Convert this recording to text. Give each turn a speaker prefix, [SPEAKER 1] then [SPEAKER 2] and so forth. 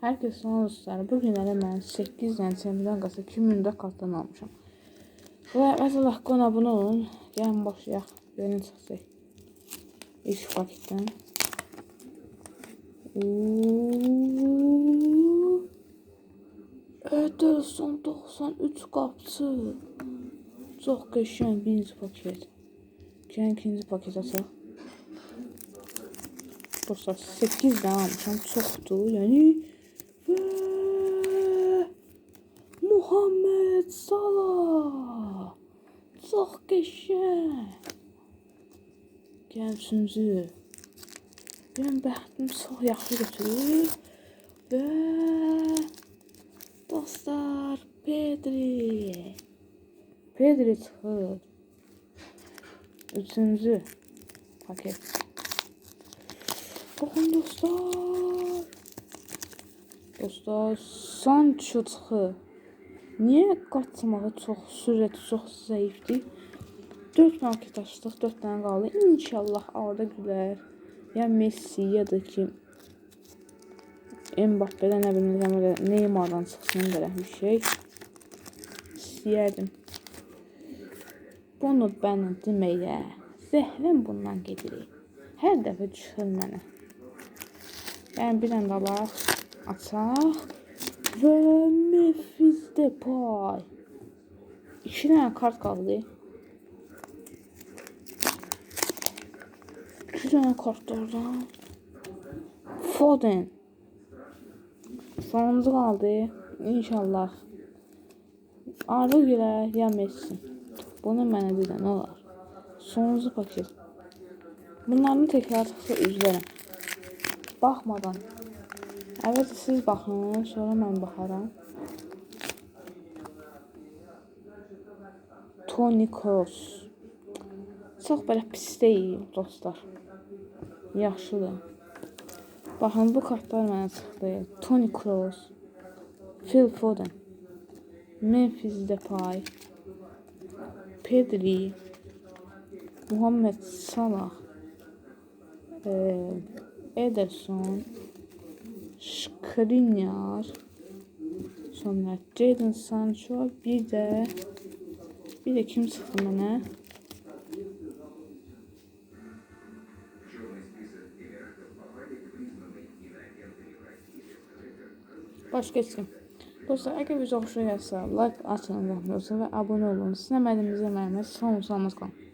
[SPEAKER 1] Herkes sağ olsun. Bugün elə mən 8 dənə çempion qasa 2000 də kartdan almışam. Və əvvəl haqqı abunə olun. Gəlin başlayaq. Görün çıxsaq. İlk paketdən. Ederson 93 qapçı. Çox qəşəng birinci paket. Gəlin ikinci paket açaq. Dostlar 8 dənə almışam. Çoxdur. Yəni və Muhammed Salah. Qəşəng. Gəlin üçüncü. Gəlin bəxtim çox yaxşı götürür. Və dostlar Pedri. Pedri çıxır. Üçüncü paket. Baxın dostlar. Sancho çıxır. Niyə qaçmağı çox sürəti çox zəifdir? 4 market açdıq, 4 dənə qaldı. İnşallah Arda Güler ya Messi ya da ki Mbappe'dən nə bilmirəm Neymar'dan çıxsın belə bir şey. İstəyərdim. Bunu bana deməyə zəhləm bundan gedirik. Hər dəfə çıxır mənə. Yəni bir dənə də alaq, açaq və Memphis Depay. İki dənə kart qaldı. İki dənə kart oradan. Foden. Sonuncu qaldı. İnşallah. Arda Güler ya Messi. Bunu mənə bir dənə olar. Sonuncu paket. Bunların çıxsa üzlərəm. Baxmadan. Əvvəlcə siz baxın, sonra mən baxaram. Toni Kroos. Çox belə pis deyil dostlar. Yaxşıdır. Baxın bu kartlar mənə çıxdı. Toni Kroos, Phil Foden, Memphis Depay, Pedri, Muhammed Salah, e, Ederson, Skriniar, sonra Jadon Sancho, bir də bir də kim mənə? Başqa heç kim. Dostlar, əgər xoşuna gəlsə, like atın, və abunə olun. Sinəmədiyimizə mərmət, son olsanız qalın.